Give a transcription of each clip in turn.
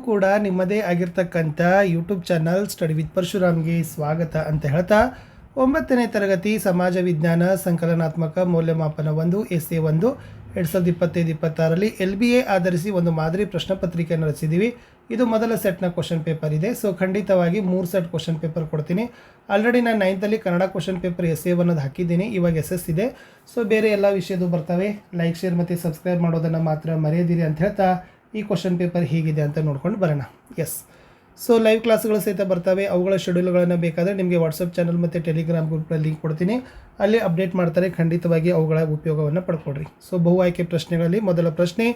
ಕೂಡ ನಿಮ್ಮದೇ ಆಗಿರ್ತಕ್ಕಂಥ ಯೂಟ್ಯೂಬ್ ಚಾನಲ್ ಸ್ಟಡಿ ವಿತ್ ಪರಶುರಾಮ್ಗೆ ಸ್ವಾಗತ ಅಂತ ಹೇಳ್ತಾ, ಒಂಬತ್ತನೇ ತರಗತಿ ಸಮಾಜ ವಿಜ್ಞಾನ ಸಂಕಲನಾತ್ಮಕ ಮೌಲ್ಯಮಾಪನ ಒಂದು ಎಸ್ ಎ ಒಂದು, ಎರಡು ಸಾವಿರದ ಇಪ್ಪತ್ತೈದು ಇಪ್ಪತ್ತಾರರಲ್ಲಿ ಎಲ್ ಬಿ ಎ ಆಧರಿಸಿ ಒಂದು ಮಾದರಿ ಪ್ರಶ್ನೆ ಪತ್ರಿಕೆಯನ್ನು ರಚಿಸಿದ್ದೀವಿ ಇದು ಮೊದಲ ಸೆಟ್ನ ಕ್ವಶನ್ ಪೇಪರ್ ಇದೆ. ಸೊ ಖಂಡಿತವಾಗಿ ಮೂರು ಸೆಟ್ ಕ್ವಶನ್ ಪೇಪರ್ ಕೊಡ್ತೀನಿ. ಆಲ್ರೆಡಿ ನಾನು ನೈನ್ತಲ್ಲಿ Kannada question paper S A ಅನ್ನೋದು ಹಾಕಿದ್ದೀನಿ. ಇವಾಗ ಎಸ್ ಎಸ್ ಇದೆ. ಸೊ ಬೇರೆ ಎಲ್ಲ ವಿಷಯದು ಬರ್ತವೆ. ಲೈಕ್ ಶೇರ್ ಮತ್ತು ಸಬ್ಸ್ಕ್ರೈಬ್ ಮಾಡೋದನ್ನು ಮಾತ್ರ ಮರೆಯದಿರಿ ಅಂತ ಹೇಳ್ತಾ ಈ ಕ್ವಶನ್ ಪೇಪರ್ ಹೇಗಿದೆ ಅಂತ ನೋಡ್ಕೊಂಡು ಬರೋಣ. ಎಸ್ ಸೊ ಲೈವ್ ಕ್ಲಾಸ್ಗಳು ಸಹಿತ ಬರ್ತವೆ. ಅವುಗಳ ಶೆಡ್ಯೂಲ್ಗಳನ್ನು ಬೇಕಾದರೆ ನಿಮಗೆ ವಾಟ್ಸಪ್ ಚಾನಲ್ ಮತ್ತು ಟೆಲಿಗ್ರಾಮ್ ಗ್ರೂಪ್ನಲ್ಲಿ ಲಿಂಕ್ ಕೊಡ್ತೀನಿ. ಅಲ್ಲಿ ಅಪ್ಡೇಟ್ ಮಾಡ್ತಾರೆ. ಖಂಡಿತವಾಗಿ ಅವುಗಳ ಉಪಯೋಗವನ್ನು ಪಡ್ಕೊಡ್ರಿ ಸೊ ಬಹು ಆಯ್ಕೆ ಪ್ರಶ್ನೆಗಳಲ್ಲಿ ಮೊದಲ ಪ್ರಶ್ನೆ,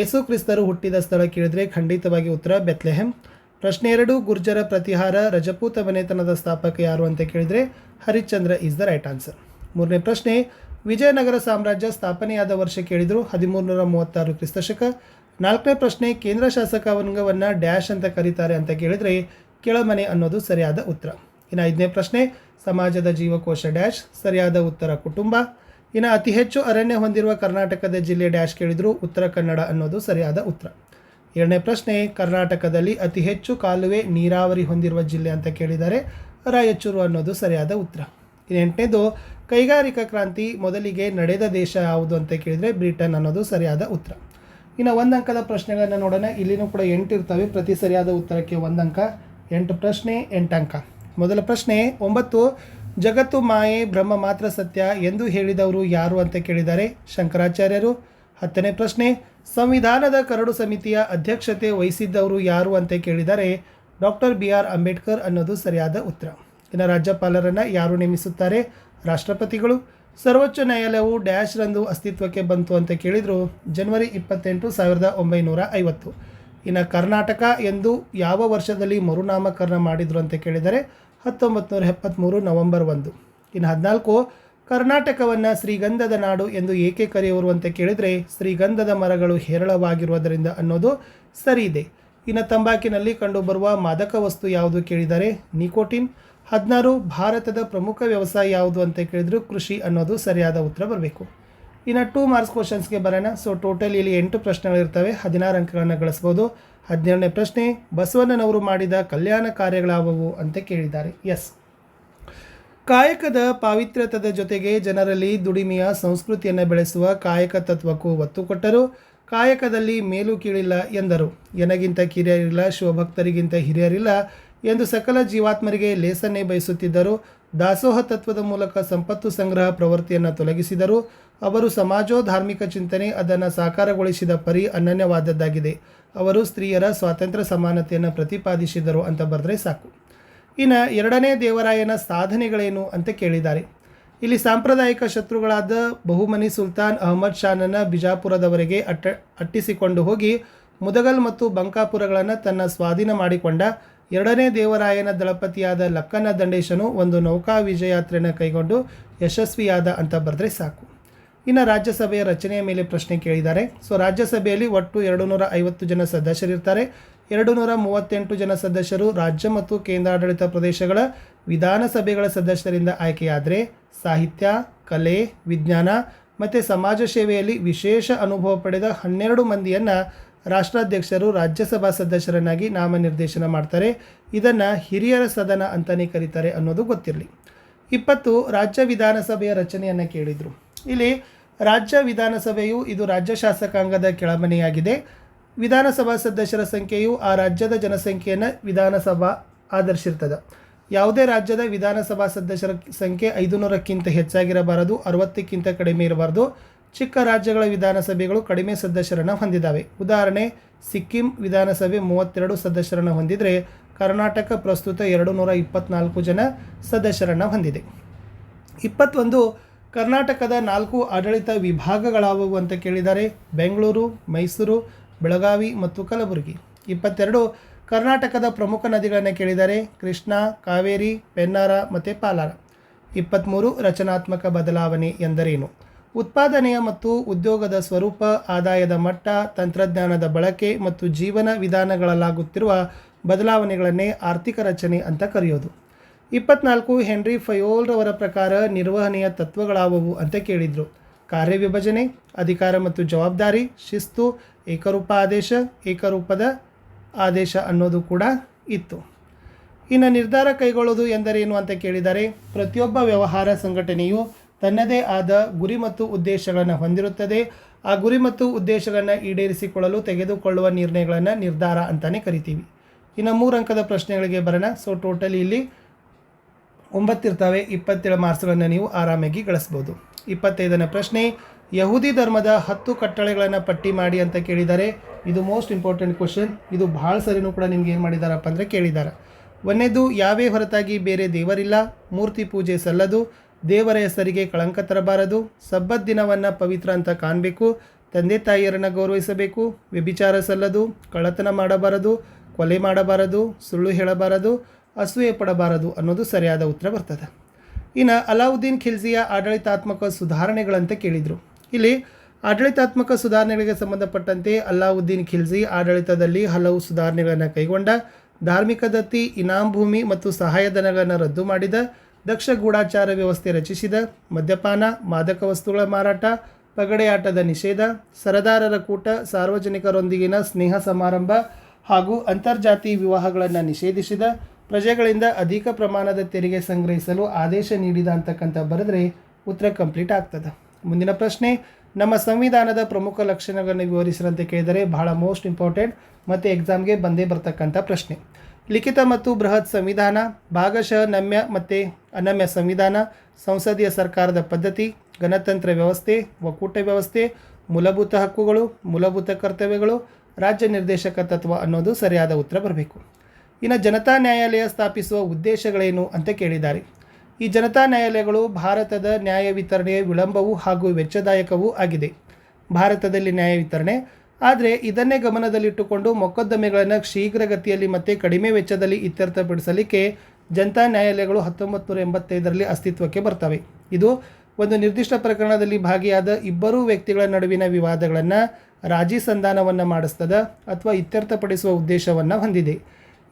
ಏಸು ಕ್ರಿಸ್ತರು ಹುಟ್ಟಿದ ಸ್ಥಳ ಕೇಳಿದರೆ ಖಂಡಿತವಾಗಿ ಉತ್ತರ ಬೆತ್ಲೆಹೆಮ್ ಪ್ರಶ್ನೆ ಎರಡು, ಗುರ್ಜರ ಪ್ರತಿಹಾರ ರಜಪೂತ ಮನೆತನದ ಸ್ಥಾಪಕ ಯಾರು ಅಂತ ಕೇಳಿದರೆ Harishchandra is the right answer ಮೂರನೇ ಪ್ರಶ್ನೆ, ವಿಜಯನಗರ ಸಾಮ್ರಾಜ್ಯ ಸ್ಥಾಪನೆಯಾದ ವರ್ಷ ಕೇಳಿದರು ಹದಿಮೂರು ನೂರ ಮೂವತ್ತಾರು ಕ್ರಿಸ್ತಶಕ. ನಾಲ್ಕನೇ ಪ್ರಶ್ನೆ, ಕೇಂದ್ರ ಶಾಸಕ ವರ್ಗವನ್ನು ಡ್ಯಾಶ್ ಅಂತ ಕರೀತಾರೆ ಅಂತ ಕೇಳಿದರೆ ಕೆಳಮನೆ ಅನ್ನೋದು ಸರಿಯಾದ ಉತ್ತರ. ಇನ್ನು ಐದನೇ ಪ್ರಶ್ನೆ, ಸಮಾಜದ ಜೀವಕೋಶ ಡ್ಯಾಶ್, ಸರಿಯಾದ ಉತ್ತರ ಕುಟುಂಬ. ಇನ್ನು ಅತಿ ಹೆಚ್ಚು ಅರಣ್ಯ ಹೊಂದಿರುವ ಕರ್ನಾಟಕದ ಜಿಲ್ಲೆ ಡ್ಯಾಶ್ ಕೇಳಿದ್ರು ಉತ್ತರ ಕನ್ನಡ ಅನ್ನೋದು ಸರಿಯಾದ ಉತ್ತರ. ಏಳನೇ ಪ್ರಶ್ನೆ, ಕರ್ನಾಟಕದಲ್ಲಿ ಅತಿ ಹೆಚ್ಚು ಕಾಲುವೆ ನೀರಾವರಿ ಹೊಂದಿರುವ ಜಿಲ್ಲೆ ಅಂತ ಕೇಳಿದ್ದಾರೆ ರಾಯಚೂರು ಅನ್ನೋದು ಸರಿಯಾದ ಉತ್ತರ. ಇನ್ನು ಎಂಟನೇದು, ಕೈಗಾರಿಕಾ ಕ್ರಾಂತಿ ಮೊದಲಿಗೆ ನಡೆದ ದೇಶ ಯಾವುದು ಅಂತ ಕೇಳಿದರೆ ಬ್ರಿಟನ್ ಅನ್ನೋದು ಸರಿಯಾದ ಉತ್ತರ. ಇನ್ನು ಒಂದು ಅಂಕದ ಪ್ರಶ್ನೆಗಳನ್ನು ನೋಡೋಣ. ಇಲ್ಲಿನೂ ಕೂಡ ಎಂಟು ಇರ್ತವೆ. ಪ್ರತಿ ಸರಿಯಾದ ಉತ್ತರಕ್ಕೆ ಒಂದು ಅಂಕ, ಎಂಟು ಪ್ರಶ್ನೆ, ಎಂಟು ಅಂಕ. ಮೊದಲ ಪ್ರಶ್ನೆ, ಒಂಬತ್ತು, ಜಗತ್ತು ಮಾಯೆ, ಬ್ರಹ್ಮ ಮಾತ್ರ ಸತ್ಯ ಎಂದು ಹೇಳಿದವರು ಯಾರು ಅಂತ ಕೇಳಿದ್ದಾರೆ ಶಂಕರಾಚಾರ್ಯರು. ಹತ್ತನೇ ಪ್ರಶ್ನೆ, ಸಂವಿಧಾನದ ಕರಡು ಸಮಿತಿಯ ಅಧ್ಯಕ್ಷತೆ ವಹಿಸಿದ್ದವರು ಯಾರು ಅಂತ ಕೇಳಿದರೆ ಡಾಕ್ಟರ್ ಬಿ ಆರ್ ಅಂಬೇಡ್ಕರ್ ಅನ್ನೋದು ಸರಿಯಾದ ಉತ್ತರ. ಇನ್ನು ರಾಜ್ಯಪಾಲರನ್ನು ಯಾರು ನೇಮಿಸುತ್ತಾರೆ? ರಾಷ್ಟ್ರಪತಿಗಳು. ಸರ್ವೋಚ್ಚ ನ್ಯಾಯಾಲಯವು ಡ್ಯಾಶ್ ರಂದು ಅಸ್ತಿತ್ವಕ್ಕೆ ಬಂತು ಅಂತ ಕೇಳಿದರು ಜನವರಿ ಇಪ್ಪತ್ತೆಂಟು ಸಾವಿರದ ಒಂಬೈನೂರ ಐವತ್ತು. ಇನ್ನು ಕರ್ನಾಟಕ ಎಂದು ಯಾವ ವರ್ಷದಲ್ಲಿ ಮರುನಾಮಕರಣ ಮಾಡಿದರು ಅಂತ ಕೇಳಿದರೆ ಹತ್ತೊಂಬತ್ತು ನೂರ ಎಪ್ಪತ್ತ್ಮೂರು ನವೆಂಬರ್ ಒಂದು. ಇನ್ನು ಹದಿನಾಲ್ಕು, ಕರ್ನಾಟಕವನ್ನು ಶ್ರೀಗಂಧದ ನಾಡು ಎಂದು ಏಕೆ ಕರೆಯುವರು ಅಂತ ಕೇಳಿದರೆ ಶ್ರೀಗಂಧದ ಮರಗಳು ಹೇರಳವಾಗಿರುವುದರಿಂದ ಅನ್ನೋದು ಸರಿ ಇದೆ ಇನ್ನು ತಂಬಾಕಿನಲ್ಲಿ ಕಂಡುಬರುವ ಮಾದಕ ವಸ್ತು ಯಾವುದು ಕೇಳಿದರೆ ನಿಕೋಟಿನ್ ಹದಿನಾರು ಭಾರತದ ಪ್ರಮುಖ ವ್ಯವಸಾಯ ಯಾವುದು ಅಂತ ಕೇಳಿದ್ರು ಕೃಷಿ ಅನ್ನೋದು ಸರಿಯಾದ ಉತ್ತರ ಬರಬೇಕು. ಇನ್ನು ಟೂ ಮಾರ್ಕ್ಸ್ ಕ್ವಶನ್ಸ್ಗೆ ಬರೋಣ. ಸೊ ಟೋಟಲ್ ಇಲ್ಲಿ ಎಂಟು ಪ್ರಶ್ನೆಗಳಿರ್ತವೆ. ಹದಿನಾರು ಅಂಕಗಳನ್ನು ಗಳಿಸ್ಬೋದು. ಹದಿನೇಳನೇ ಪ್ರಶ್ನೆ, ಬಸವಣ್ಣನವರು ಮಾಡಿದ ಕಲ್ಯಾಣ ಕಾರ್ಯಗಳಾವವು ಅಂತ ಕೇಳಿದ್ದಾರೆ. ಎಸ್ ಕಾಯಕದ ಪಾವಿತ್ರ್ಯತದ ಜೊತೆಗೆ ಜನರಲ್ಲಿ ದುಡಿಮೆಯ ಸಂಸ್ಕೃತಿಯನ್ನು ಬೆಳೆಸುವ ಕಾಯಕ ತತ್ವಕ್ಕೂ ಒತ್ತು ಕೊಟ್ಟರು. ಕಾಯಕದಲ್ಲಿ ಮೇಲು ಕೀಳಿಲ್ಲ ಎಂದರು. ಎನಗಿಂತ ಕಿರಿಯರಿಲ್ಲ, ಶಿವಭಕ್ತರಿಗಿಂತ ಹಿರಿಯರಿಲ್ಲ ಎಂದು ಸಕಲ ಜೀವಾತ್ಮರಿಗೆ ಲೇಸನ್ನೇ ಬಯಸುತ್ತಿದ್ದರು. ದಾಸೋಹ ತತ್ವದ ಮೂಲಕ ಸಂಪತ್ತು ಸಂಗ್ರಹ ಪ್ರವೃತ್ತಿಯನ್ನು ತೊಲಗಿಸಿದರು. ಅವರು ಸಮಾಜೋ ಧಾರ್ಮಿಕ ಚಿಂತನೆ ಅದನ್ನು ಸಾಕಾರಗೊಳಿಸಿದ ಪರಿ ಅನನ್ಯವಾದದ್ದಾಗಿದೆ. ಅವರು ಸ್ತ್ರೀಯರ ಸ್ವಾತಂತ್ರ್ಯ ಸಮಾನತೆಯನ್ನು ಪ್ರತಿಪಾದಿಸಿದರು ಅಂತ ಬರೆದ್ರೆ ಸಾಕು. ಇನ್ನು ಎರಡನೇ ದೇವರಾಯನ ಸಾಧನೆಗಳೇನು ಅಂತ ಕೇಳಿದ್ದಾರೆ. ಇಲ್ಲಿ ಸಾಂಪ್ರದಾಯಿಕ ಶತ್ರುಗಳಾದ ಬಹುಮನಿ ಸುಲ್ತಾನ್, ಅಹಮದ್ ಶಾನನ ಬಿಜಾಪುರದವರೆಗೆ ಅಟ್ಟ, ಅಟ್ಟಿಸಿಕೊಂಡು ಹೋಗಿ ಮುದಗಲ್ ಮತ್ತು ಬಂಕಾಪುರಗಳನ್ನು ತನ್ನ ಸ್ವಾಧೀನ ಮಾಡಿಕೊಂಡ ಎರಡನೇ ದೇವರಾಯನ ದಳಪತಿಯಾದ ಲಕ್ಕನ ದಂಡೇಶನು ಒಂದು ನೌಕಾ ವಿಜಯಾತ್ರೆಯನ್ನು ಕೈಗೊಂಡು ಯಶಸ್ವಿಯಾದ ಅಂತ ಬರೆದ್ರೆ ಸಾಕು. ಇನ್ನು ರಾಜ್ಯಸಭೆಯ ರಚನೆಯ ಮೇಲೆ ಪ್ರಶ್ನೆ ಕೇಳಿದ್ದಾರೆ. ಸೊ, ರಾಜ್ಯಸಭೆಯಲ್ಲಿ ಒಟ್ಟು ಎರಡು ನೂರ ಐವತ್ತು ಜನ ಸದಸ್ಯರಿರ್ತಾರೆ. ಎರಡು ನೂರ ಮೂವತ್ತೆಂಟು ಜನ ಸದಸ್ಯರು ರಾಜ್ಯ ಮತ್ತು ಕೇಂದ್ರಾಡಳಿತ ಪ್ರದೇಶಗಳ ವಿಧಾನಸಭೆಗಳ ಸದಸ್ಯರಿಂದ ಆಯ್ಕೆಯಾದರೆ ಸಾಹಿತ್ಯ, ಕಲೆ, ವಿಜ್ಞಾನ ಮತ್ತು ಸಮಾಜ ಸೇವೆಯಲ್ಲಿ ವಿಶೇಷ ಅನುಭವ ಪಡೆದ ಹನ್ನೆರಡು ಮಂದಿಯನ್ನು ರಾಷ್ಟ್ರಾಧ್ಯಕ್ಷರು ರಾಜ್ಯಸಭಾ ಸದಸ್ಯರನ್ನಾಗಿ ನಾಮನಿರ್ದೇಶನ ಮಾಡ್ತಾರೆ. ಇದನ್ನು ಹಿರಿಯರ ಸದನ ಅಂತಲೇ ಕರೀತಾರೆ ಅನ್ನೋದು ಗೊತ್ತಿರಲಿ. ಇಪ್ಪತ್ತು, ರಾಜ್ಯ ವಿಧಾನಸಭೆಯ ರಚನೆಯನ್ನು ಕೇಳಿದರು. ಇಲ್ಲಿ ರಾಜ್ಯ ವಿಧಾನಸಭೆಯು ಇದು ರಾಜ್ಯ ಶಾಸಕಾಂಗದ ಕೆಳಮನೆಯಾಗಿದೆ. ವಿಧಾನಸಭಾ ಸದಸ್ಯರ ಸಂಖ್ಯೆಯು ಆ ರಾಜ್ಯದ ಜನಸಂಖ್ಯೆಯನ್ನು ವಿಧಾನಸಭಾ ಆಧರಿಸಿರ್ತದೆ. ಯಾವುದೇ ರಾಜ್ಯದ ವಿಧಾನಸಭಾ ಸದಸ್ಯರ ಸಂಖ್ಯೆ ಐದುನೂರಕ್ಕಿಂತ ಹೆಚ್ಚಾಗಿರಬಾರದು, ಅರವತ್ತಕ್ಕಿಂತ ಕಡಿಮೆ ಇರಬಾರದು. ಚಿಕ್ಕ ರಾಜ್ಯಗಳ ವಿಧಾನಸಭೆಗಳು ಕಡಿಮೆ ಸದಸ್ಯರನ್ನು ಹೊಂದಿದ್ದಾವೆ. ಉದಾಹರಣೆ, ಸಿಕ್ಕಿಂ ವಿಧಾನಸಭೆ ಮೂವತ್ತೆರಡು ಸದಸ್ಯರನ್ನು ಹೊಂದಿದರೆ ಕರ್ನಾಟಕ ಪ್ರಸ್ತುತ ಎರಡು ನೂರ ಇಪ್ಪತ್ನಾಲ್ಕು ಜನ ಸದಸ್ಯರನ್ನು ಹೊಂದಿದೆ. ಇಪ್ಪತ್ತೊಂದು, ಕರ್ನಾಟಕದ ನಾಲ್ಕು ಆಡಳಿತ ವಿಭಾಗಗಳಾವುವು ಅಂತ ಕೇಳಿದ್ದಾರೆ ಬೆಂಗಳೂರು, ಮೈಸೂರು, ಬೆಳಗಾವಿ ಮತ್ತು ಕಲಬುರಗಿ. ಇಪ್ಪತ್ತೆರಡು, ಕರ್ನಾಟಕದ ಪ್ರಮುಖ ನದಿಗಳನ್ನು ಕೇಳಿದ್ದಾರೆ ಕೃಷ್ಣ, ಕಾವೇರಿ, ಪೆನ್ನಾರ ಮತ್ತು ಪಾಲಾರ. ಇಪ್ಪತ್ತ್ಮೂರು ರಚನಾತ್ಮಕ ಬದಲಾವಣೆ ಎಂದರೇನು? ಉತ್ಪಾದನೆಯ ಮತ್ತು ಉದ್ಯೋಗದ ಸ್ವರೂಪ, ಆದಾಯದ ಮಟ್ಟ, ತಂತ್ರಜ್ಞಾನದ ಬಳಕೆ ಮತ್ತು ಜೀವನ ವಿಧಾನಗಳಲ್ಲಾಗುತ್ತಿರುವ ಬದಲಾವಣೆಗಳನ್ನೇ ಆರ್ಥಿಕ ರಚನೆ ಅಂತ ಕರೆಯೋದು. ಇಪ್ಪತ್ನಾಲ್ಕು, ಹೆನ್ರಿ ಫಯೋಲ್ರವರ ಪ್ರಕಾರ ನಿರ್ವಹಣೆಯ ತತ್ವಗಳಾವವು ಅಂತ ಕೇಳಿದರು. ಕಾರ್ಯವಿಭಜನೆ, ಅಧಿಕಾರ ಮತ್ತು ಜವಾಬ್ದಾರಿ, ಶಿಸ್ತು, ಏಕರೂಪ ಆದೇಶ, ಏಕರೂಪದ ಆದೇಶ ಅನ್ನೋದು ಕೂಡ ಇತ್ತು. ಇನ್ನು ನಿರ್ಧಾರ ಕೈಗೊಳ್ಳೋದು ಎಂದರೇನು ಅಂತ ಕೇಳಿದರೆ, ಪ್ರತಿಯೊಬ್ಬ ವ್ಯವಹಾರ ಸಂಘಟನೆಯು ತನ್ನದೇ ಆದ ಗುರಿ ಮತ್ತು ಉದ್ದೇಶಗಳನ್ನು ಹೊಂದಿರುತ್ತದೆ. ಆ ಗುರಿ ಮತ್ತು ಉದ್ದೇಶಗಳನ್ನು ಈಡೇರಿಸಿಕೊಳ್ಳಲು ತೆಗೆದುಕೊಳ್ಳುವ ನಿರ್ಣಯಗಳನ್ನು ನಿರ್ಧಾರ ಅಂತಲೇ ಕರಿತೀವಿ. ಇನ್ನು ಮೂರು ಅಂಕದ ಪ್ರಶ್ನೆಗಳಿಗೆ ಬರೋಣ. ಸೊ ಟೋಟಲಿ ಇಲ್ಲಿ ಒಂಬತ್ತಿರ್ತವೆ, ಇಪ್ಪತ್ತೇಳು ಮಾರ್ಕ್ಸ್ಗಳನ್ನು ನೀವು ಆರಾಮಾಗಿ ಗಳಿಸ್ಬೋದು. ಇಪ್ಪತ್ತೈದನೇ ಪ್ರಶ್ನೆ, ಯಹೂದಿ ಧರ್ಮದ ಹತ್ತು ಕಟ್ಟಳೆಗಳನ್ನು ಪಟ್ಟಿ ಮಾಡಿ ಅಂತ ಕೇಳಿದ್ದಾರೆ ಇದು ಮೋಸ್ಟ್ ಇಂಪಾರ್ಟೆಂಟ್ ಕ್ವಶನ್ ಇದು ಭಾಳ ಸರಿನೂ ಕೂಡ ನಿಮ್ಗೆ ಏನು ಮಾಡಿದಾರಪ್ಪ ಅಂದರೆ ಕೇಳಿದ್ದಾರೆ ಒಂದೇದು, ಯಾವೇ ಹೊರತಾಗಿ ಬೇರೆ ದೇವರಿಲ್ಲ. ಮೂರ್ತಿ ಪೂಜೆ ಸಲ್ಲದು. ದೇವರ ಹೆಸರಿಗೆ ಕಳಂಕ ತರಬಾರದು. ಸಬ್ಬತ್ ದಿನವನ್ನು ಪವಿತ್ರ ಅಂತ ಕಾಣಬೇಕು. ತಂದೆ ತಾಯಿಯರನ್ನು ಗೌರವಿಸಬೇಕು. ವ್ಯಭಿಚಾರ ಸಲ್ಲದು. ಕಳ್ಳತನ ಮಾಡಬಾರದು. ಕೊಲೆ ಮಾಡಬಾರದು. ಸುಳ್ಳು ಹೇಳಬಾರದು. ಅಸೂಯೆ ಪಡಬಾರದು ಅನ್ನೋದು ಸರಿಯಾದ ಉತ್ತರ ಬರ್ತದೆ. ಇನ್ನು ಅಲಾವುದ್ದೀನ್ ಖಿಲ್ಜಿಯ ಆಡಳಿತಾತ್ಮಕ ಸುಧಾರಣೆಗಳಂತ ಕೇಳಿದರು. ಇಲ್ಲಿ ಆಡಳಿತಾತ್ಮಕ ಸುಧಾರಣೆಗಳಿಗೆ ಸಂಬಂಧಪಟ್ಟಂತೆ ಅಲ್ಲಾವುದ್ದೀನ್ ಖಿಲ್ಜಿ ಆಡಳಿತದಲ್ಲಿ ಹಲವು ಸುಧಾರಣೆಗಳನ್ನು ಕೈಗೊಂಡ, ಧಾರ್ಮಿಕ ದತ್ತಿ, ಇನಾಮ್ ಭೂಮಿ ಮತ್ತು ಸಹಾಯಧನಗಳನ್ನು ರದ್ದು ಮಾಡಿದ ದಕ್ಷ ಗೂಢಾಚಾರ ವ್ಯವಸ್ಥೆ ರಚಿಸಿದ ಮದ್ಯಪಾನ, ಮಾದಕ ವಸ್ತುಗಳ ಮಾರಾಟ, ಪಗಡೆಯಾಟದ ನಿಷೇಧ, ಸರದಾರರ ಕೂಟ, ಸಾರ್ವಜನಿಕರೊಂದಿಗಿನ ಸ್ನೇಹ ಸಮಾರಂಭ ಹಾಗೂ ಅಂತರ್ಜಾತಿ ವಿವಾಹಗಳನ್ನು ನಿಷೇಧಿಸಿದ, ಪ್ರಜೆಗಳಿಂದ ಅಧಿಕ ಪ್ರಮಾಣದ ತೆರಿಗೆ ಸಂಗ್ರಹಿಸಲು ಆದೇಶ ನೀಡಿದ ಅಂತಕ್ಕಂಥ ಬರೆದ್ರೆ ಉತ್ತರ ಕಂಪ್ಲೀಟ್ ಆಗ್ತದೆ. ಮುಂದಿನ ಪ್ರಶ್ನೆ, ನಮ್ಮ ಸಂವಿಧಾನದ ಪ್ರಮುಖ ಲಕ್ಷಣಗಳನ್ನು ವಿವರಿಸಿದಂತೆ ಕೇಳಿದರೆ ಬಹಳ ಮೋಸ್ಟ್ ಇಂಪಾರ್ಟೆಂಟ್ ಮತ್ತು ಎಕ್ಸಾಮ್ಗೆ ಬಂದೇ ಬರ್ತಕ್ಕಂಥ ಪ್ರಶ್ನೆ. ಲಿಖಿತ ಮತ್ತು ಬೃಹತ್ ಸಂವಿಧಾನ, ಭಾಗಶಃ ನಮ್ಯ ಮತ್ತು ಅನಮ್ಯ ಸಂವಿಧಾನ, ಸಂಸದೀಯ ಸರ್ಕಾರದ ಪದ್ಧತಿ, ಗಣತಂತ್ರ ವ್ಯವಸ್ಥೆ, ಒಕ್ಕೂಟ ವ್ಯವಸ್ಥೆ, ಮೂಲಭೂತ ಹಕ್ಕುಗಳು, ಮೂಲಭೂತ ಕರ್ತವ್ಯಗಳು, ರಾಜ್ಯ ನಿರ್ದೇಶಕ ತತ್ವ ಅನ್ನೋದು ಸರಿಯಾದ ಉತ್ತರ ಬರಬೇಕು. ಇನ್ನು ಜನತಾ ನ್ಯಾಯಾಲಯ ಸ್ಥಾಪಿಸುವ ಉದ್ದೇಶಗಳೇನು ಅಂತ ಕೇಳಿದ್ದಾರೆ. ಈ ಜನತಾ ನ್ಯಾಯಾಲಯಗಳು ಭಾರತದ ನ್ಯಾಯ ವಿತರಣೆಯ ವಿಳಂಬವೂ ಹಾಗೂ ವೆಚ್ಚದಾಯಕವೂ ಆಗಿದೆ. ಭಾರತದಲ್ಲಿ ನ್ಯಾಯ ವಿತರಣೆ ಆದರೆ ಇದನ್ನೇ ಗಮನದಲ್ಲಿಟ್ಟುಕೊಂಡು ಮೊಕದ್ದಮೆಗಳನ್ನು ಶೀಘ್ರಗತಿಯಲ್ಲಿ ಮತ್ತು ಕಡಿಮೆ ವೆಚ್ಚದಲ್ಲಿ ಇತ್ಯರ್ಥಪಡಿಸಲಿಕ್ಕೆ ಜನತಾ ನ್ಯಾಯಾಲಯಗಳು ಹತ್ತೊಂಬತ್ತು ನೂರ ಎಂಬತ್ತೈದರಲ್ಲಿ ಅಸ್ತಿತ್ವಕ್ಕೆ ಬರ್ತವೆ. ಇದು ಒಂದು ನಿರ್ದಿಷ್ಟ ಪ್ರಕರಣದಲ್ಲಿ ಭಾಗಿಯಾದ ಇಬ್ಬರೂ ವ್ಯಕ್ತಿಗಳ ನಡುವಿನ ವಿವಾದಗಳನ್ನು ರಾಜಿ ಸಂಧಾನವನ್ನು ಮಾಡಿಸ್ತದ ಅಥವಾ ಇತ್ಯರ್ಥಪಡಿಸುವ ಉದ್ದೇಶವನ್ನು ಹೊಂದಿದೆ.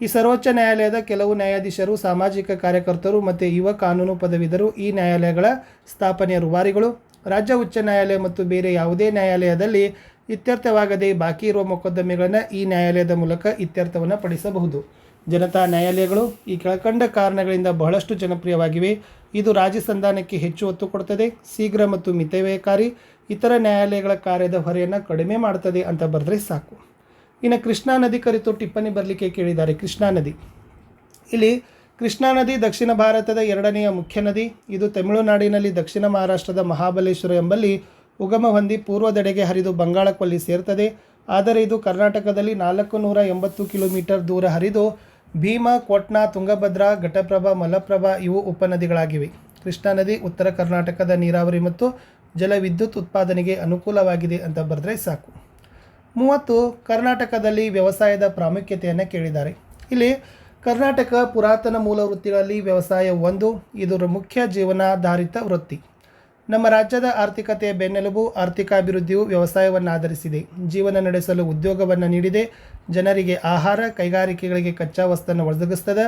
ಈ ಸರ್ವೋಚ್ಚ ನ್ಯಾಯಾಲಯದ ಕೆಲವು ನ್ಯಾಯಾಧೀಶರು, ಸಾಮಾಜಿಕ ಕಾರ್ಯಕರ್ತರು ಮತ್ತು ಯುವ ಕಾನೂನು ಪದವೀಧರು ಈ ನ್ಯಾಯಾಲಯಗಳ ಸ್ಥಾಪನೆಯ ರುವಾರಿಗಳು. ರಾಜ್ಯ ಉಚ್ಚ ನ್ಯಾಯಾಲಯ ಮತ್ತು ಬೇರೆ ಯಾವುದೇ ನ್ಯಾಯಾಲಯದಲ್ಲಿ ಇತ್ಯರ್ಥವಾಗದೆ ಬಾಕಿ ಇರುವ ಮೊಕದ್ದಮೆಗಳನ್ನು ಈ ನ್ಯಾಯಾಲಯದ ಮೂಲಕ ಇತ್ಯರ್ಥವನ್ನು ಪಡಿಸಬಹುದು. ಜನತಾ ನ್ಯಾಯಾಲಯಗಳು ಈ ಕೆಳಕಂಡ ಕಾರಣಗಳಿಂದ ಬಹಳಷ್ಟು ಜನಪ್ರಿಯವಾಗಿವೆ. ಇದು ರಾಜ್ಯ ಸಂಧಾನಕ್ಕೆ ಹೆಚ್ಚು ಒತ್ತು ಕೊಡುತ್ತದೆ ಶೀಘ್ರ ಮತ್ತು ಮಿತವ್ಯಯಕಾರಿ ಇತರ ನ್ಯಾಯಾಲಯಗಳ ಕಾರ್ಯದ ಹೊರೆಯನ್ನು ಕಡಿಮೆ ಮಾಡುತ್ತದೆ ಅಂತ ಬರೆದ್ರೆ ಸಾಕು. ಇನ್ನು ಕೃಷ್ಣಾ ನದಿ ಕುರಿತು ಟಿಪ್ಪಣಿ ಬರಲಿಕ್ಕೆ ಕೇಳಿದ್ದಾರೆ ಕೃಷ್ಣಾ ನದಿ. ಇಲ್ಲಿ ಕೃಷ್ಣಾ ನದಿ ದಕ್ಷಿಣ ಭಾರತದ ಎರಡನೆಯ ಮುಖ್ಯ ನದಿ. ಇದು ತಮಿಳುನಾಡಿನಲ್ಲಿ ದಕ್ಷಿಣ ಮಹಾರಾಷ್ಟ್ರದ ಮಹಾಬಲೇಶ್ವರ ಎಂಬಲ್ಲಿ ಉಗಮ ಹೊಂದಿ ಪೂರ್ವದೆಡೆಗೆ ಹರಿದು ಬಂಗಾಳಕೊಲ್ಲಿ ಸೇರ್ತದೆ. ಆದರೆ ಇದು ಕರ್ನಾಟಕದಲ್ಲಿ ನಾಲ್ಕು ನೂರ ಎಂಬತ್ತು ಕಿಲೋಮೀಟರ್ ದೂರ ಹರಿದು ಭೀಮ, ಕೋಟ್ನಾ, ತುಂಗಭದ್ರಾ, ಘಟಪ್ರಭಾ, ಮಲಪ್ರಭಾ ಇವು ಉಪನದಿಗಳಾಗಿವೆ. ಕೃಷ್ಣಾ ನದಿ ಉತ್ತರ ಕರ್ನಾಟಕದ ನೀರಾವರಿ ಮತ್ತು ಜಲವಿದ್ಯುತ್ ಉತ್ಪಾದನೆಗೆ ಅನುಕೂಲವಾಗಿದೆ ಅಂತ ಬರೆದ್ರೆ ಸಾಕು. ಮೂವತ್ತು, ಕರ್ನಾಟಕದಲ್ಲಿ ವ್ಯವಸಾಯದ ಪ್ರಾಮುಖ್ಯತೆಯನ್ನು ಕೇಳಿದ್ದಾರೆ. ಇಲ್ಲಿ ಕರ್ನಾಟಕ ಪುರಾತನ ಮೂಲ ವೃತ್ತಿಗಳಲ್ಲಿ ವ್ಯವಸಾಯ ಒಂದು ಇದು ಮುಖ್ಯ ಜೀವನಾಧಾರಿತ ವೃತ್ತಿ. ನಮ್ಮ ರಾಜ್ಯದ ಆರ್ಥಿಕತೆಯ ಬೆನ್ನೆಲುಬು, ಆರ್ಥಿಕಾಭಿವೃದ್ಧಿಯು ವ್ಯವಸಾಯವನ್ನು ಆಧರಿಸಿದೆ ಜೀವನ ನಡೆಸಲು ಉದ್ಯೋಗವನ್ನು ನೀಡಿದೆ. ಜನರಿಗೆ ಆಹಾರ, ಕೈಗಾರಿಕೆಗಳಿಗೆ ಕಚ್ಚಾ ವಸ್ತನ್ನು ಒದಗಿಸ್ತದ.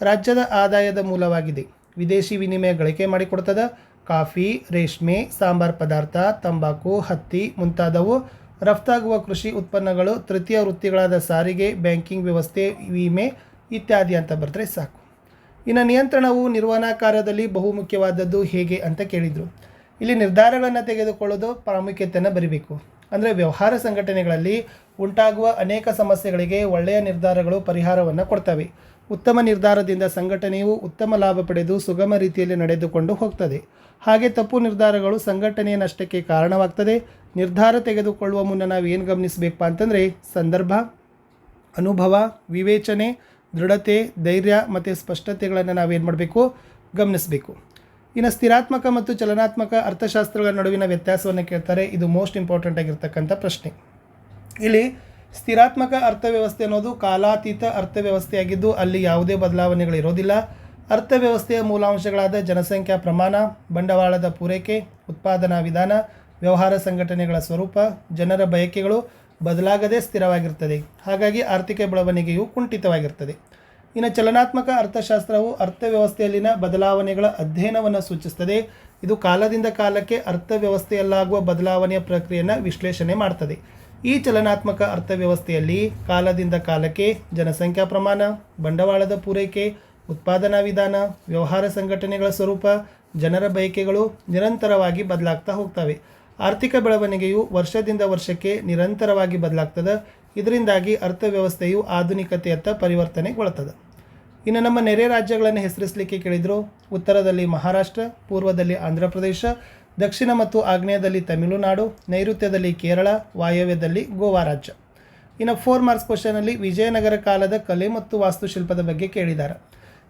ರಾಜ್ಯದ ಆದಾಯದ ಮೂಲವಾಗಿದೆ. ವಿದೇಶಿ ವಿನಿಮಯ ಗಳಿಕೆ ಮಾಡಿಕೊಡ್ತದ. ಕಾಫಿ, ರೇಷ್ಮೆ, ಸಾಂಬಾರ್ ಪದಾರ್ಥ, ತಂಬಾಕು, ಹತ್ತಿ ಮುಂತಾದವು ರಫ್ತಾಗುವ ಕೃಷಿ ಉತ್ಪನ್ನಗಳು, ತೃತೀಯ ವೃತ್ತಿಗಳಾದ ಸಾರಿಗೆ, ಬ್ಯಾಂಕಿಂಗ್ ವ್ಯವಸ್ಥೆ, ವಿಮೆ ಇತ್ಯಾದಿ ಅಂತ ಬರೆದ್ರೆ ಸಾಕು. ಇನ್ನು ನಿಯಂತ್ರಣವು ನಿರ್ವಹಣಾ ಕಾರ್ಯದಲ್ಲಿ ಬಹುಮುಖ್ಯವಾದದ್ದು ಹೇಗೆ ಅಂತ ಕೇಳಿದರು. ಇಲ್ಲಿ ನಿರ್ಧಾರಗಳನ್ನು ತೆಗೆದುಕೊಳ್ಳೋದು ಪ್ರಾಮುಖ್ಯತೆಯನ್ನು ಬರಿಬೇಕು. ಅಂದರೆ ವ್ಯವಹಾರ ಸಂಘಟನೆಗಳಲ್ಲಿ ಉಂಟಾಗುವ ಅನೇಕ ಸಮಸ್ಯೆಗಳಿಗೆ ಒಳ್ಳೆಯ ನಿರ್ಧಾರಗಳು ಪರಿಹಾರವನ್ನು ಕೊಡ್ತವೆ. ಉತ್ತಮ ನಿರ್ಧಾರದಿಂದ ಸಂಘಟನೆಯು ಉತ್ತಮ ಲಾಭ ಪಡೆದು ಸುಗಮ ರೀತಿಯಲ್ಲಿ ನಡೆದುಕೊಂಡು ಹೋಗ್ತದೆ. ಹಾಗೆ ತಪ್ಪು ನಿರ್ಧಾರಗಳು ಸಂಘಟನೆಯ ನಷ್ಟಕ್ಕೆ ಕಾರಣವಾಗ್ತದೆ. ನಿರ್ಧಾರ ತೆಗೆದುಕೊಳ್ಳುವ ಮುನ್ನ ನಾವು ಏನು ಗಮನಿಸಬೇಕಪ್ಪ ಅಂತಂದರೆ ಸಂದರ್ಭ, ಅನುಭವ, ವಿವೇಚನೆ, ದೃಢತೆ, ಧೈರ್ಯ ಮತ್ತು ಸ್ಪಷ್ಟತೆಗಳನ್ನು ನಾವೇನು ಮಾಡಬೇಕು ಗಮನಿಸಬೇಕು. ಇನ್ನು ಸ್ಥಿರಾತ್ಮಕ ಮತ್ತು ಚಲನಾತ್ಮಕ ಅರ್ಥಶಾಸ್ತ್ರಗಳ ನಡುವಿನ ವ್ಯತ್ಯಾಸವನ್ನು ಕೇಳ್ತಾರೆ. ಇದು ಮೋಸ್ಟ್ ಇಂಪಾರ್ಟೆಂಟ್ ಆಗಿರ್ತಕ್ಕಂಥ ಪ್ರಶ್ನೆ. ಇಲ್ಲಿ ಸ್ಥಿರಾತ್ಮಕ ಅರ್ಥವ್ಯವಸ್ಥೆ ಅನ್ನೋದು ಕಾಲಾತೀತ ಅರ್ಥವ್ಯವಸ್ಥೆಯಾಗಿದ್ದು ಅಲ್ಲಿ ಯಾವುದೇ ಬದಲಾವಣೆಗಳಿರೋದಿಲ್ಲ. ಅರ್ಥವ್ಯವಸ್ಥೆಯ ಮೂಲಾಂಶಗಳಾದ ಜನಸಂಖ್ಯಾ ಪ್ರಮಾಣ, ಬಂಡವಾಳದ ಪೂರೈಕೆ, ಉತ್ಪಾದನಾ ವಿಧಾನ, ವ್ಯವಹಾರ ಸಂಘಟನೆಗಳ ಸ್ವರೂಪ, ಜನರ ಬಯಕೆಗಳು ಬದಲಾಗದೇ ಸ್ಥಿರವಾಗಿರ್ತದೆ. ಹಾಗಾಗಿ ಆರ್ಥಿಕ ಬೆಳವಣಿಗೆಯು ಕುಂಠಿತವಾಗಿರ್ತದೆ. ಇನ್ನು ಚಲನಾತ್ಮಕ ಅರ್ಥಶಾಸ್ತ್ರವು ಅರ್ಥವ್ಯವಸ್ಥೆಯಲ್ಲಿನ ಬದಲಾವಣೆಗಳ ಅಧ್ಯಯನವನ್ನು ಸೂಚಿಸ್ತದೆ ಇದು ಕಾಲದಿಂದ ಕಾಲಕ್ಕೆ ಅರ್ಥವ್ಯವಸ್ಥೆಯಲ್ಲಾಗುವ ಬದಲಾವಣೆಯ ಪ್ರಕ್ರಿಯೆಯನ್ನು ವಿಶ್ಲೇಷಣೆ ಮಾಡ್ತದೆ. ಈ ಚಲನಾತ್ಮಕ ಅರ್ಥವ್ಯವಸ್ಥೆಯಲ್ಲಿ ಕಾಲದಿಂದ ಕಾಲಕ್ಕೆ ಜನಸಂಖ್ಯಾ ಪ್ರಮಾಣ, ಬಂಡವಾಳದ ಪೂರೈಕೆ, ಉತ್ಪಾದನಾ ವಿಧಾನ, ವ್ಯವಹಾರ ಸಂಘಟನೆಗಳ ಸ್ವರೂಪ, ಜನರ ಬಯಕೆಗಳು ನಿರಂತರವಾಗಿ ಬದಲಾಗ್ತಾ ಹೋಗ್ತವೆ. ಆರ್ಥಿಕ ಬೆಳವಣಿಗೆಯು ವರ್ಷದಿಂದ ವರ್ಷಕ್ಕೆ ನಿರಂತರವಾಗಿ ಬದಲಾಗ್ತದೆ. ಇದರಿಂದಾಗಿ ಅರ್ಥವ್ಯವಸ್ಥೆಯು ಆಧುನಿಕತೆಯತ್ತ ಪರಿವರ್ತನೆಗೊಳ್ತದೆ. ಇನ್ನು ನಮ್ಮ ನೆರೆ ರಾಜ್ಯಗಳನ್ನು ಹೆಸರಿಸಲಿಕ್ಕೆ ಕೇಳಿದರು? ಉತ್ತರದಲ್ಲಿ ಮಹಾರಾಷ್ಟ್ರ, ಪೂರ್ವದಲ್ಲಿ ಆಂಧ್ರ ಪ್ರದೇಶ ದಕ್ಷಿಣ ಮತ್ತು ಆಗ್ನೇಯದಲ್ಲಿ ತಮಿಳುನಾಡು, ನೈಋತ್ಯದಲ್ಲಿ ಕೇರಳ, ವಾಯವ್ಯದಲ್ಲಿ ಗೋವಾ ರಾಜ್ಯ. ಇನ್ನು ಫೋರ್ ಮಾರ್ಕ್ಸ್ ಕ್ವಶನಲ್ಲಿ ವಿಜಯನಗರ ಕಾಲದ ಕಲೆ ಮತ್ತು ವಾಸ್ತುಶಿಲ್ಪದ ಬಗ್ಗೆ ಕೇಳಿದ್ದಾರೆ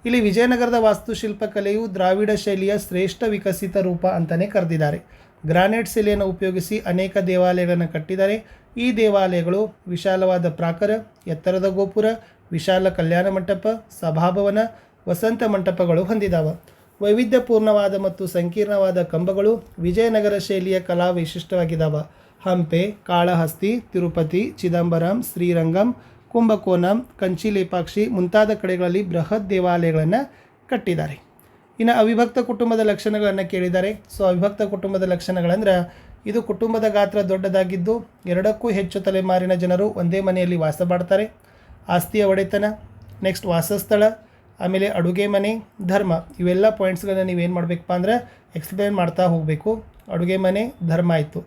ಇಲ್ಲಿ ವಿಜಯನಗರದ ವಾಸ್ತುಶಿಲ್ಪ ಕಲೆಯು ದ್ರಾವಿಡ ಶೈಲಿಯ ಶ್ರೇಷ್ಠ ವಿಕಸಿತ ರೂಪ ಅಂತಲೇ ಕರೆದಿದ್ದಾರೆ. ಗ್ರಾನೈಟ್ ಶಿಲೆಯನ್ನು ಉಪಯೋಗಿಸಿ ಅನೇಕ ದೇವಾಲಯಗಳನ್ನು ಕಟ್ಟಿದ್ದಾರೆ ಈ ದೇವಾಲಯಗಳು ವಿಶಾಲವಾದ ಪ್ರಾಕಾರ, ಎತ್ತರದ ಗೋಪುರ, ವಿಶಾಲ ಕಲ್ಯಾಣ ಮಂಟಪ, ಸಭಾಭವನ, ವಸಂತ ಮಂಟಪಗಳು ಹೊಂದಿದಾವೆ. ವೈವಿಧ್ಯಪೂರ್ಣವಾದ ಮತ್ತು ಸಂಕೀರ್ಣವಾದ ಕಂಬಗಳು ವಿಜಯನಗರ ಶೈಲಿಯ ಕಲಾ ವೈಶಿಷ್ಟ್ಯವಾಗಿದ್ದಾವೆ ಹಂಪೆ, ಕಾಳಹಸ್ತಿ, ತಿರುಪತಿ, ಚಿದಂಬರಂ, ಶ್ರೀರಂಗಂ, ಕುಂಭಕೋನಂ, ಕಂಚಿಲೇಪಾಕ್ಷಿ ಮುಂತಾದ ಕಡೆಗಳಲ್ಲಿ ಬೃಹತ್ ದೇವಾಲಯಗಳನ್ನು ಕಟ್ಟಿದ್ದಾರೆ. ಇನ್ನು ಅವಿಭಕ್ತ ಕುಟುಂಬದ ಲಕ್ಷಣಗಳನ್ನು ಕೇಳಿದ್ದಾರೆ ಸೊ ಅವಿಭಕ್ತ ಕುಟುಂಬದ ಲಕ್ಷಣಗಳಂದ್ರೆ, ಇದು ಕುಟುಂಬದ ಗಾತ್ರ ದೊಡ್ಡದಾಗಿದ್ದು, ಎರಡಕ್ಕೂ ಹೆಚ್ಚು ತಲೆಮಾರಿನ ಜನರು ಒಂದೇ ಮನೆಯಲ್ಲಿ ವಾಸ ಮಾಡ್ತಾರೆ. ಆಸ್ತಿಯ ಒಡೆತನ ನೆಕ್ಸ್ಟ್ ವಾಸಸ್ಥಳ, ಆಮೇಲೆ ಅಡುಗೆ ಮನೆ, ಧರ್ಮ, ಇವೆಲ್ಲ ಪಾಯಿಂಟ್ಸ್ಗಳನ್ನ ನೀವೇನು ಮಾಡಬೇಕಪ್ಪ ಅಂದ್ರೆ ಎಕ್ಸ್ಪ್ಲೇನ್ ಮಾಡ್ತಾ ಹೋಗಬೇಕು. ಅಡುಗೆ ಮನೆ, ಧರ್ಮ ಆಯಿತು.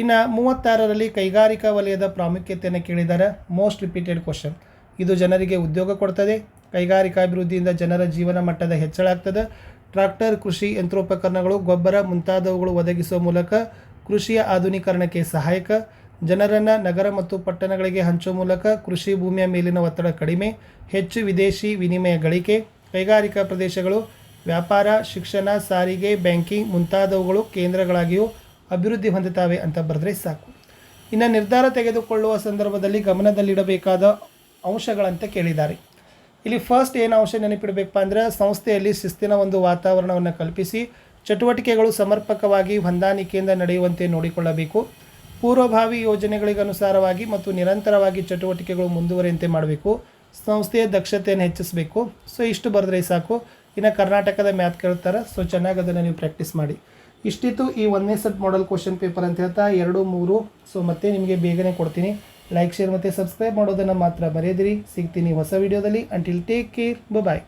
ಇನ್ನು ಮೂವತ್ತಾರರಲ್ಲಿ ಕೈಗಾರಿಕಾ ವಲಯದ ಪ್ರಾಮುಖ್ಯತೆಯನ್ನು ಕೇಳಿದ್ದಾರೆ ಮೋಸ್ಟ್ ರಿಪೀಟೆಡ್ ಕ್ವಶನ್ ಇದು ಜನರಿಗೆ ಉದ್ಯೋಗ ಕೊಡ್ತದೆ ಕೈಗಾರಿಕಾಭಿವೃದ್ಧಿಯಿಂದ ಜನರ ಜೀವನ ಮಟ್ಟದ ಹೆಚ್ಚಳ ಆಗ್ತದೆ. ಟ್ರಾಕ್ಟರ್ ಕೃಷಿ ಯಂತ್ರೋಪಕರಣಗಳು, ಗೊಬ್ಬರ ಮುಂತಾದವುಗಳು ಒದಗಿಸುವ ಮೂಲಕ ಕೃಷಿಯ ಆಧುನೀಕರಣಕ್ಕೆ ಸಹಾಯಕ. ಜನರನ್ನು ನಗರ ಮತ್ತು ಪಟ್ಟಣಗಳಿಗೆ ಹಂಚುವ ಮೂಲಕ ಕೃಷಿ ಭೂಮಿಯ ಮೇಲಿನ ಒತ್ತಡ ಕಡಿಮೆ. ಹೆಚ್ಚು ವಿದೇಶಿ ವಿನಿಮಯ ಗಳಿಕೆ. ಕೈಗಾರಿಕಾ ಪ್ರದೇಶಗಳು, ವ್ಯಾಪಾರ, ಶಿಕ್ಷಣ, ಸಾರಿಗೆ, ಬ್ಯಾಂಕಿಂಗ್ ಮುಂತಾದವುಗಳು ಕೇಂದ್ರಗಳಾಗಿಯೂ ಅಭಿವೃದ್ಧಿ ಹೊಂದುತ್ತವೆ ಅಂತ ಬರೆದ್ರೆ ಸಾಕು. ಇನ್ನು ನಿರ್ಧಾರ ತೆಗೆದುಕೊಳ್ಳುವ ಸಂದರ್ಭದಲ್ಲಿ ಗಮನದಲ್ಲಿಡಬೇಕಾದ ಅಂಶಗಳಂತೆ ಕೇಳಿದ್ದಾರೆ. ಇಲ್ಲಿ ಫಸ್ಟ್ ಏನು ಅಂಶ ನೆನಪಿಡಬೇಕಪ್ಪ ಅಂದರೆ ಸಂಸ್ಥೆಯಲ್ಲಿ ಶಿಸ್ತಿನ ಒಂದು ವಾತಾವರಣವನ್ನು ಕಲ್ಪಿಸಿ, ಚಟುವಟಿಕೆಗಳು ಸಮರ್ಪಕವಾಗಿ ಹೊಂದಾಣಿಕೆಯಿಂದ ನಡೆಯುವಂತೆ ನೋಡಿಕೊಳ್ಳಬೇಕು. ಪೂರ್ವಭಾವಿ ಯೋಜನೆಗಳಿಗನುಸಾರವಾಗಿ ಮತ್ತು ನಿರಂತರವಾಗಿ ಚಟುವಟಿಕೆಗಳು ಮುಂದುವರಿಯಂತೆ ಮಾಡಬೇಕು. ಸಂಸ್ಥೆಯ ದಕ್ಷತೆಯನ್ನು ಹೆಚ್ಚಿಸಬೇಕು. ಸೊ ಇಷ್ಟು ಬರೆದ್ರೆ ಸಾಕು. ಇನ್ನು ಕರ್ನಾಟಕದ ಮ್ಯಾಥ್ ಕೇಳ್ತಾರೆ ಸೊ ಚೆನ್ನಾಗಿ ಅದನ್ನು ನೀವು ಪ್ರಾಕ್ಟೀಸ್ ಮಾಡಿ. ಇಷ್ಟಿತ್ತು ಈ ಒಂದನೇ ಸೆಟ್ ಮಾಡೆಲ್ ಕ್ವಶನ್ ಪೇಪರ್ ಅಂತ ಹೇಳ್ತಾ, ಎರಡು, ಮೂರು ಸೊ ಮತ್ತೆ ನಿಮಗೆ ಬೇಗನೆ ಕೊಡ್ತೀನಿ. ಲೈಕ್ ಶೇರ್ ಮತ್ತು ಸಬ್ಸ್ಕ್ರೈಬ್ ಮಾಡೋದನ್ನು ಮಾತ್ರ ಮರೆಯದಿರಿ. ಸಿಗ್ತೀನಿ ಹೊಸ ವಿಡಿಯೋದಲ್ಲಿ ಅಂಟಿಲ್ ಟೇಕ್ ಕೇರ್ ಬಾಯ್